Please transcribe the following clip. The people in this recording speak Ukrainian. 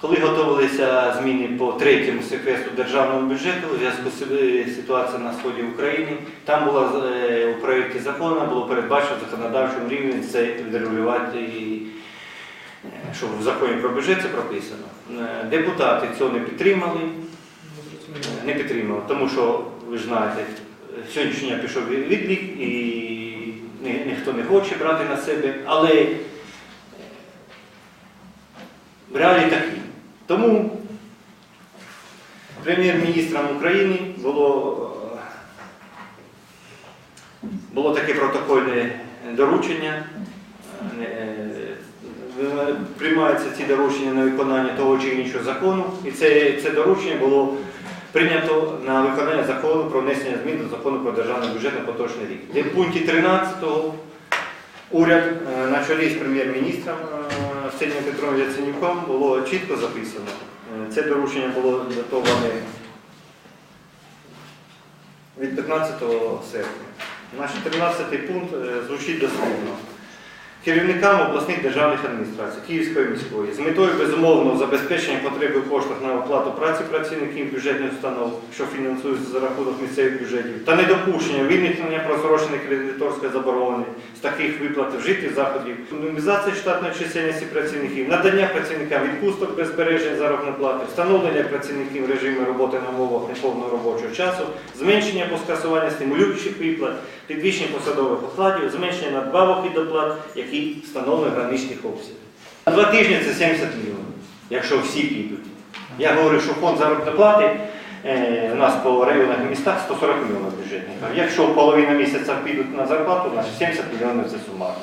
Коли готувалися зміни по третьому секвестру державного бюджету, у зв'язку з ситуацією на сході України, там було е, у проєкті закону було передбачено в законодавчому рівні це відрегулювати, е, що в законі про бюджет це прописано. Е, Депутати цього не підтримали, не підтримали, тому що ви ж знаєте, сьогоднішній пішов відлік і ніхто не хоче брати на себе, але е, реалії такі. Тому прем'єр-міністром України було, е, було таке протокольне доручення. Е, е, Приймаються ці доручення на виконання того чи іншого закону, і це, це доручення було прийнято на виконання закону про внесення змін до закону про державний бюджет на поточний рік. Де в пункті 13 уряд на чолі з прем'єр-міністром е, Петром Яценюком було чітко записано. Е, Це доручення було датоване від 15 серпня. Наш 13 пункт е, звучить дословно. Керівникам обласних державних адміністрацій Київської міської. З метою безумовного забезпечення потреби в коштах на оплату праці працівників бюджетних установ, що фінансуються за рахунок місцевих бюджетів, та недопущення виникнення просроченої кредиторської заборони з таких виплат вжитих заходів, мінімізація штатної чисельності працівників, надання працівникам відпусток без збереження заробітної плати, встановлення працівників режиму роботи на умовах неповного робочого часу, зменшення або скасування стимулюючих виплат, підвищення посадових окладів, зменшення надбавок і доплат, які встановлені граничних обсягів. На два тижні це 70 мільйонів, якщо всі підуть. Я говорю, що фонд заробітної плати е, у нас по районах і містах 140 мільйонів бюджетних. Якщо половина місяця підуть на зарплату, значить 70 мільйонів це сумарно.